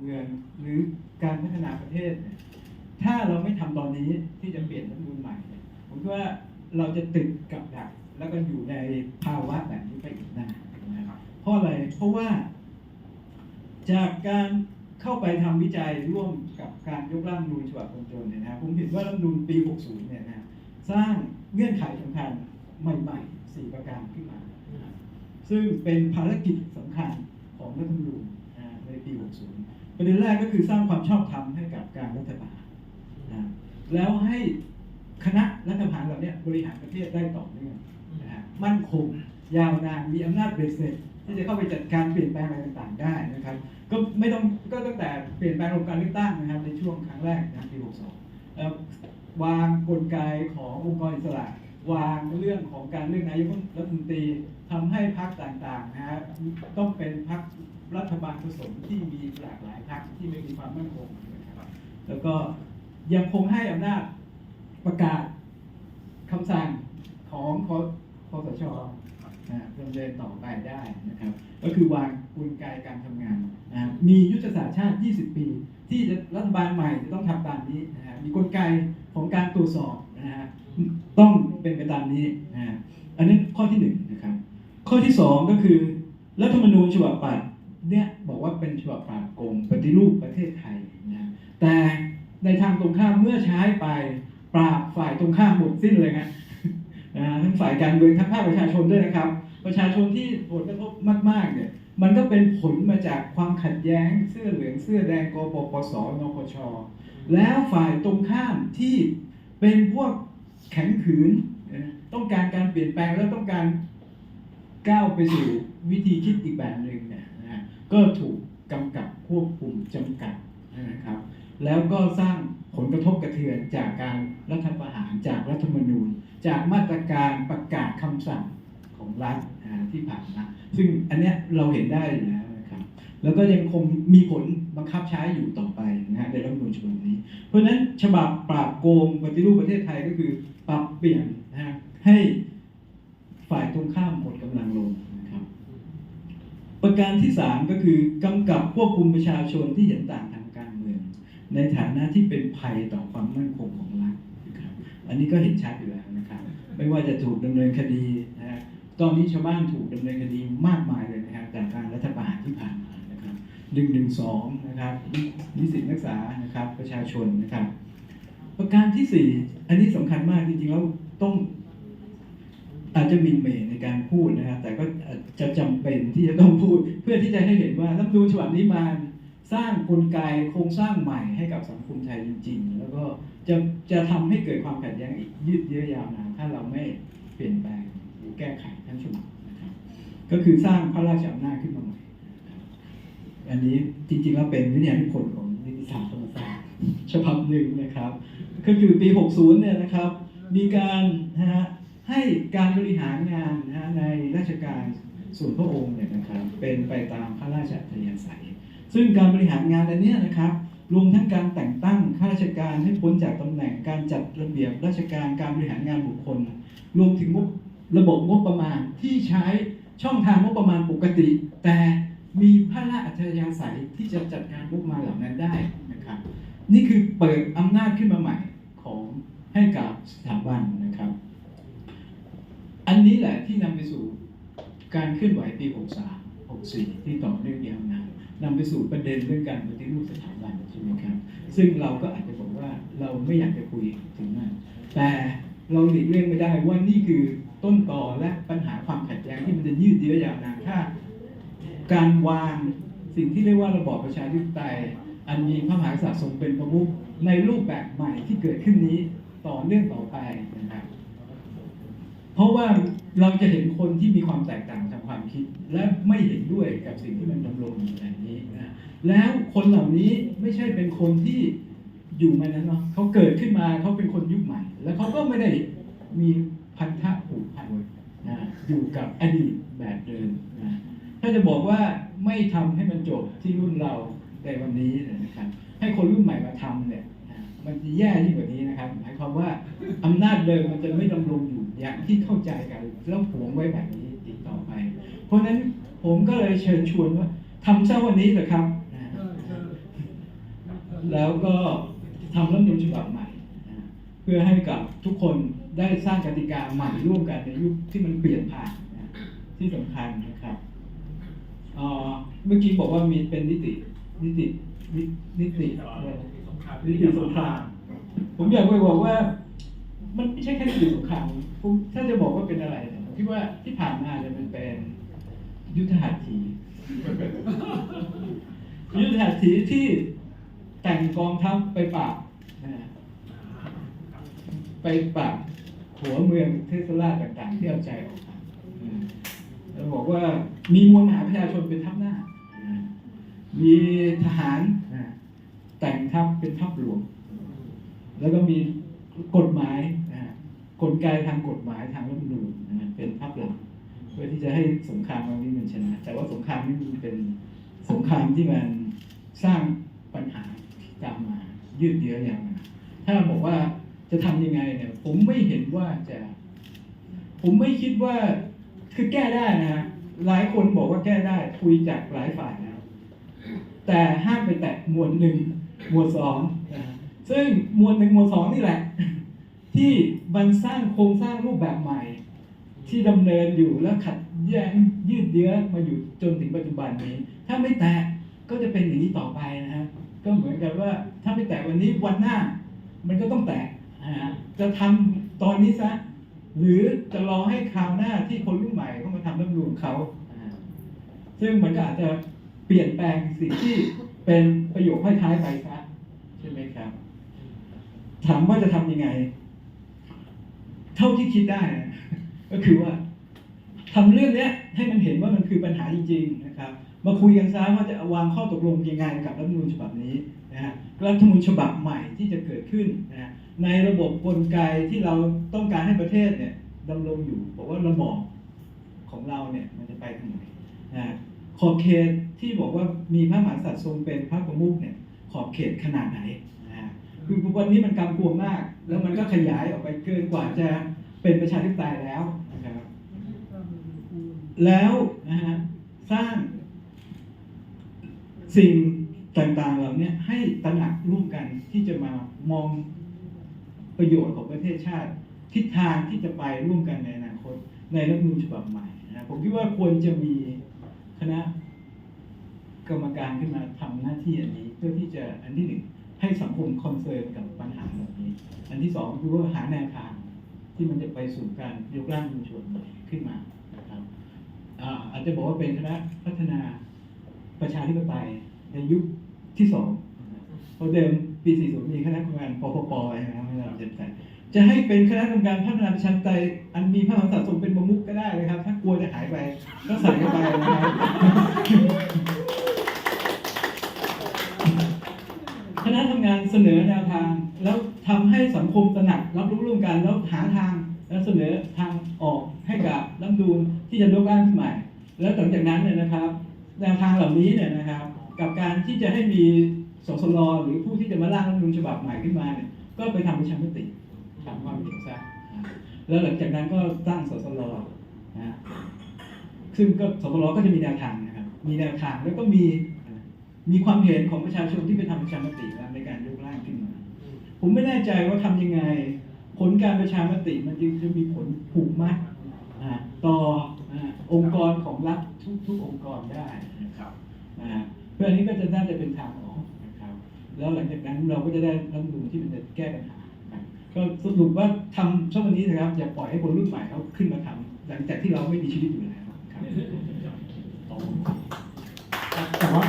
เมืองหรือการพัฒนาประเทศ ถ้าเราไม่ทำตอนนี้ที่จะเปลี่ยนรัฐมนูญใหม่ ผมคิดว่าเราจะติดกับดักแล้วก็อยู่ในภาวะแบบนี้ไปอีกนานนะครับเพราะอะไรเพราะว่า จากการเข้าไปทำวิจัยร่วมกับการยกร่างรัฐธรรมนูญฉบับคนจนเนี่ยนะครับผมเห็นว่ารัฐมนูญปี 60 เนี่ยนะสร้างเงื่อนไขสำคัญใหม่ๆ 4 ประการขึ้นมานะซึ่งเป็นภารกิจสำคัญของรัฐมนูญนะฮะในปี 60 ประเด็นแรกก็คือสร้างความชอบธรรมให้กับการรัฐประหารนะแล้วให้คณะรัฐประหารเหล่านี้บริหารประเทศได้ต่อเนื่องนะฮะมั่นคงยาวนานมีอำนาจเบสเสร็จที่จะเข้าไปจัดการเปลี่ยนแปลงอะไรต่างๆ ได้นะครับ ก็ไม่ต้องก็ตั้งแต่เปลี่ยนแปลงระบบการเลือกตั้งนะครับ ในช่วงครั้งแรกนะปี62ววางกลไกขององค์กรอิสระ วางเรื่องของการเลือกนายกรัฐมนตรีทำให้พรรคต่างๆนะฮะต้องเป็นพรรค รัฐบาลผสมที่มีหลากหลายพรรคที่ไม่มีความมั่นคงนะครับแล้วก็ยังคงให้อำนาจประกาศคำสั่งของคคสชนะดำเนินต่อไปได้นะครับ ก็คือวางกลไกการทำงานนะมียุทธศาสตร์ชาติ 20 ปี ที่จะรัฐบาลใหม่จะต้องทำตามนี้นะฮะมีกลไกของการตรวจสอบนะฮะต้องเป็นไปตามนี้นะฮะอันนี้ข้อที่หนึ่งนะครับข้อที่สองก็คือรัฐธรรมนูญฉบับปัด เนี่ยบอกว่าเป็นฉบับปราบโกงปฏิรูปประเทศไทยนะแต่ในทางตรงข้ามเมื่อใช้ไปปราบฝ่ายตรงข้ามหมดสิ้นเลยนะนะทั้งฝ่ายการเมืองทั้งภาคประชาชนด้วยนะครับ ประชาชนที่ผลกระทบมากๆเนี่ยมันก็เป็นผลมาจากความขัดแย้งเสื้อเหลืองเสื้อแดงกปปสนปชแล้วฝ่ายตรงข้ามที่เป็นพวกแข็งขืนต้องการการเปลี่ยนแปลงแล้วต้องการก้าวไปสู่วิธีคิดอีกแบบหนึ่งเนี่ย ก็ถูกกำกับควบคุมจำกัดนะครับ แล้วก็สร้างผลกระทบกระเทือนจากการรัฐประหารจากรัฐธรรมนูญ จากมาตรการประกาศคำสั่งของรัฐที่ผ่านมาซึ่งอันเนี้ยเราเห็นได้อยู่แล้วนะครับ แล้วก็ยังคงมีผลบังคับใช้อยู่ต่อไปนะฮะในรัฐธรรมนูญฉบับนี้ เพราะฉะนั้นฉบับปราบโกงปฏิรูปประเทศไทยก็คือปรับเปลี่ยนนะฮะให้ฝ่ายตรงข้ามหมดกำลังลง ประการที่สามก็คือกำกับควบคุมประชาชนที่เห็นต่างทางการเมือง ในฐานะที่เป็นภัยต่อความมั่นคงของรัฐนะครับอันนี้ก็เห็นชัดอยู่แล้วนะครับ ไม่ว่าจะถูกดำเนินคดีนะตอนนี้ชาวบ้านถูกดำเนินคดีมากมายเลยนะครับจากการรัฐประหารที่ผ่านมานะครับหนึ่งหนึ่งสองนะครับนิสิตนักศึกษานะครับประชาชนนะครับ ประการที่สี่อันนี้สำคัญมากจริงๆแล้วต้องอาจจะมินเหมในการพูดนะครับแต่ก็ ที่จะให้เห็นว่ารัฐธรรมนูญฉบับนี้มาสร้างกลไกโครงสร้างใหม่ให้กับสังคมไทยจริง ๆ แล้วก็จะจะทำให้เกิดความขัดแย้งอีกยืดเยื้อยาวนานถ้าเราไม่เปลี่ยนแปลงหรือแก้ไขทั้งฉบับนะครับก็คือสร้างพระราชอำนาจขึ้นมาใหม่อันนี้จริงๆแล้วเป็นวิทยานิพนธ์ของนิติศาสตร์ธรรมศาสตร์ฉบับหนึ่งนะครับ ก็คือปี 60 เนี่ยนะครับ มีการนะฮะให้การบริหารงานนะฮะในราชการ ส่วนพระองค์เนี่ยนะครับเป็นไปตามพระราชอัธยาศัย ซึ่งการบริหารงานอันนี้นะครับรวมทั้งการแต่งตั้งข้าราชการให้พ้นจากตำแหน่งการจัดระเบียบราชการการบริหารงานบุคคล รวมถึงระบบงบประมาณที่ใช้ช่องทางงบประมาณปกติ แต่มีพระราชอัธยาศัยที่จะจัดการงบประมาณเหล่านั้นได้นะครับนี่คือเปิดอำนาจขึ้นมาใหม่ของให้กับสถาบันนะครับ อันนี้แหละที่นำไปสู่ การเคลื่อนไหวปี 63 64 ที่ต่อเนื่องยาวนานนำไปสู่ประเด็นเรื่องการปฏิรูปสถาบันใช่ไหมครับ ซึ่งเราก็อาจจะบอกว่าเราไม่อยากจะคุยถึงนั้น แต่เราหลีกเลี่ยงไม่ได้ว่านี่คือต้นตอและปัญหาความขัดแย้งที่มันจะยืดเยื้อยาวนานถ้าการวางสิ่งที่เรียกว่าระบอบประชาธิปไตย อันมีพระมหากษัตริย์ทรงเป็นประมุขในรูปแบบใหม่ที่เกิดขึ้นนี้ต่อเนื่องต่อไปนะครับ เพราะว่า เราจะเห็นคนที่มีความแตกต่างทางความคิด และไม่เห็นด้วยกับสิ่งที่มันดำรงอยู่แบบนี้นะแล้วคนเหล่านี้ไม่ใช่เป็นคนที่อยู่มานั้นเนาะเขาเกิดขึ้นมาเขาเป็นคนยุคใหม่ แล้วเขาก็ไม่ได้มีพันธะผูกพันนะอยู่กับอดีตแบบเดิมนะถ้าจะบอกว่าไม่ทำให้มันจบที่รุ่นเราในวันนี้นะครับให้คนรุ่นใหม่มาทำเนี่ยมันจะแย่ยิ่งกว่านี้นะครับหมายความว่าอำนาจเดิมมันจะไม่ดำรงอยู่อย่างที่เข้าใจกัน แล้วหวงไว้แบบนี้อีกต่อไป เพราะฉะนั้นผมก็เลยเชิญชวนว่าทำเช้าวันนี้เถอะครับนะทแล้วก็ทำรัฐธรรมนูญฉบับใหม่นะเพื่อให้กับทุกคนได้สร้างกติกาใหม่ร่วมกันในยุคที่มันเปลี่ยนผ่านนะที่สำคัญนะครับเอ่อเมื่อกี้บอกว่ามีเป็นนิติ นิติ นินิติอะไรสงครามนิติสงครามผมอยากไปบอกว่า มันไม่ใช่แค่นิติสงครามผมถ้าจะบอกว่าเป็นอะไร เนี่ยผมคิดว่าที่ผ่านมาเนี่ยมันเป็นยุทธหัตถียุทธหัตถีที่แต่งกองทัพไปปราบไปปราบหัวเมืองเทสลาต่างๆ ที่เอาใจออกมาบอกว่ามีมวลมหาประชาชนเป็นทัพหน้า มีทหารแต่งทัพเป็นทัพหลวง แล้วก็มีกฎหมาย กลไกทางกฎหมายทางรัฐธรรมนูญนะเป็นทัพหลักเพื่อที่จะให้สงครามครั้งนี้มันชนะ แต่ว่าสงครามนี้มันเป็นสงครามที่มันสร้างปัญหาที่ตามมายืดเยื้อยาวนานถ้าบอกว่าจะทำยังไงเนี่ย ผมไม่เห็นว่าจะ ผมไม่คิดว่าคือแก้ได้นะฮะหลายคนบอกว่าแก้ได้คุยจากหลายฝ่ายแล้ว แต่ห้ามไปแตะหมวดหนึ่งหมวดสองซึ่งหมวดหนึ่งหมวดสองนี่แหละ ที่มันสร้างโครงสร้างรูปแบบใหม่ ที่ดำเนินอยู่และขัดแย้งยืดเยื้อมาอยู่จนถึงปัจจุบันนี้ ถ้าไม่แตะก็จะเป็นอย่างนี้ต่อไปนะฮะก็เหมือนกับว่าถ้าไม่แตะวันนี้วันหน้า มันก็ต้องแตะนะฮะจะทำตอนนี้ซะหรือจะรอให้คราวหน้าที่คนรุ่นใหม่เข้ามาทำรัฐรรมนูญเขา ซึ่งมันก็อาจจะเปลี่ยนแปลงสิ่งที่เป็นประโยคท้ายๆไปซะใช่ไหมครับ ถามว่าจะทำยังไง เท่าที่คิดได้นะก็คือว่าทำเรื่องเนี้ย ให้มันเห็นว่ามันคือปัญหาจริง ๆ นะครับ มาคุยกันซะว่าจะวางข้อตกลงยังไงกับรัฐมนูญฉบับนี้นะฮะรัฐมนูญฉบับใหม่ที่จะเกิดขึ้นนะในระบบกลไกที่เราต้องการให้ประเทศเนี่ยดำรงอยู่บอกว่าระบอบของเราเนี่ยมันจะไปทางไหนนะขอบเขตที่บอกว่ามีพระมหากษัตริย์ทรงเป็นพระประมุขเนี่ยขอบเขตขนาดไหน คือวันนี้มันกำกวมมาก แล้วมันก็ขยายออกไปเกินกว่าจะเป็นประชาธิปไตยแล้วนะครับแล้วนะฮะสร้างสิ่งต่างๆเหล่านี้ให้ตระหนักร่วมกันที่จะมามองประโยชน์ของประเทศชาติ ทิศทางที่จะไปร่วมกันในอนาคต ในรัฐมนูญฉบับใหม่นะผมคิดว่าควรจะมีคณะกรรมการขึ้นมาทำหน้าที่อันนี้เพื่อที่จะอันที่หนึ่ง ให้สังคมคอนเซิร์นกับปัญหาเหล่านี้ อันที่สองคือว่าหาแนวทางที่มันจะไปสู่การยกร่างรัฐธรรมนูญฉบับใหม่ขึ้นมานะครับอ่าอาจจะบอกว่าเป็นคณะพัฒนาประชาธิปไตยในยุคที่สองเพราะเดิมปี 40 มีคณะกรรมการปปปใช่ไหมครับไม่เราจะแต่จะให้เป็นคณะกรรมการพัฒนาประชาธิปไตยอันมีพระมหากษัตริย์ทรงเป็นประมุขก็ได้เลยครับ ถ้ากลัวจะหายไปก็ใส่เข้าไปนะครับ ณะทำงานเสนอแนวทาง แล้วทำให้สังคมตระหนักรับรู้ร่วมกันแล้วหาทางแล้วเสนอทางออกให้กับรัฐธรรมนูญที่จะยกร่างขึ้นใหม่ แล้วหลังจากนั้นเนี่ยนะครับ แนวทางเหล่านี้เนี่ยนะครับ กับการที่จะให้มีสสรหรือผู้ที่จะมาร่างรัฐธรรมนูญฉบับใหม่ขึ้นมาเนี่ยก็ไปทำประชามติถามความเห็นซะแล้วหลังจากนั้นก็ตั้งสสรนะฮะซึ่งก็สสรก็จะมีแนวทางนะครับ มีแนวทางแล้วก็มี มีความเห็นของประชาชนที่ไปทำประชามติแล้วในการยกร่างขึ้นมา ผมไม่แน่ใจว่าทำยังไง ผลการประชามติมันจึงจะมีผลผูกมัดต่อองค์กรของรัฐทุกทุกองค์กรได้นะครับเพื่อนี้ก็จะน่าจะเป็นทางออกนะครับ แล้วหลังจากนั้นเราก็จะได้รัฐธรรมนูที่มันจะแก้ปัญหาก็สรุปว่าทำช่วงวันนี้นะครับ อย่าปล่อยให้คนรุ่นใหม่เขาขึ้นมาทำหลังจากที่เราไม่มีชีวิตอยู่แล้วครับแต่ว่า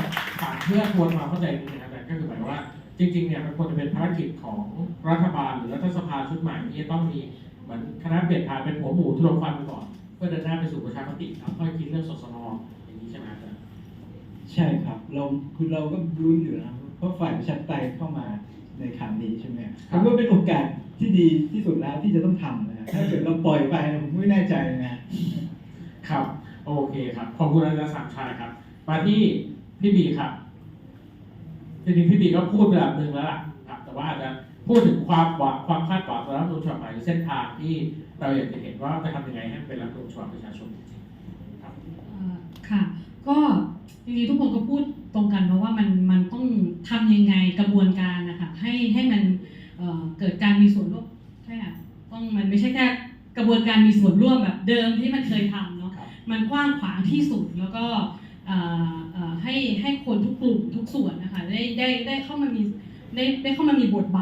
เพื่อทวนความเข้าใจนิดนะครับก็คือหมายว่าจริงๆเนี่ยมันควรจะเป็นภารกิจของรัฐบาลหรือรัฐสภาชุดใหม่ที่จะต้องมีเหมือนคณะเปลี่ยนผ่านเป็นหัวหมูทุลงฟันไปก่อน เพื่อเดินหน้าไปสู่ประชามติแล้วค่อยคิดเรื่องสสนอย่างนี้ใช่ไหมอาจารย์ใช่ครับเราคือเราก็รุ้นอยู่นะเพราะฝ่ายประชาธิปไตยเข้ามาในครั้งนี้ใช่ไหมผมว่าเป็นโอกาสที่ดีที่สุดแล้วที่จะต้องทำนะถ้าเกิดเราปล่อยไปผมไม่แน่ใจนะครับโอเคครับขอบคุณอาจารย์สามชายครับ มาที่พี่บีครับ จริงๆพี่บีก็พูดไปแบบหนึ่งแล้วล่ะครับแต่ว่าอาจจะพูดถึงความหวังความคาดหวังต่อรัฐธรรมนูญฉบับใหม่หรือเส้นทางที่เราอยากจะเห็นว่าจะทำยังไงให้เป็นรัฐธรรมนูญฉบับประชาชนจริงๆครับ เอ่อค่ะ ก็จริงๆทุกคนก็พูดตรงกันเพราะว่ามันมันต้องทำยังไงกระบวนการนะคะให้ให้มันเอ่อเกิดการมีส่วนร่วมใช่ค่ะต้องมันไม่ใช่แค่กระบวนการมีส่วนร่วมแบบเดิมที่มันเคยทำเนาะครับ มันกว้างขวางที่สุดแล้วก็เอ่อเอ่อ ให้ให้คนทุกกลุ่มทุกส่วนนะคะได้ได้ได้เข้ามามีได้ได้เข้ามามีบทบาท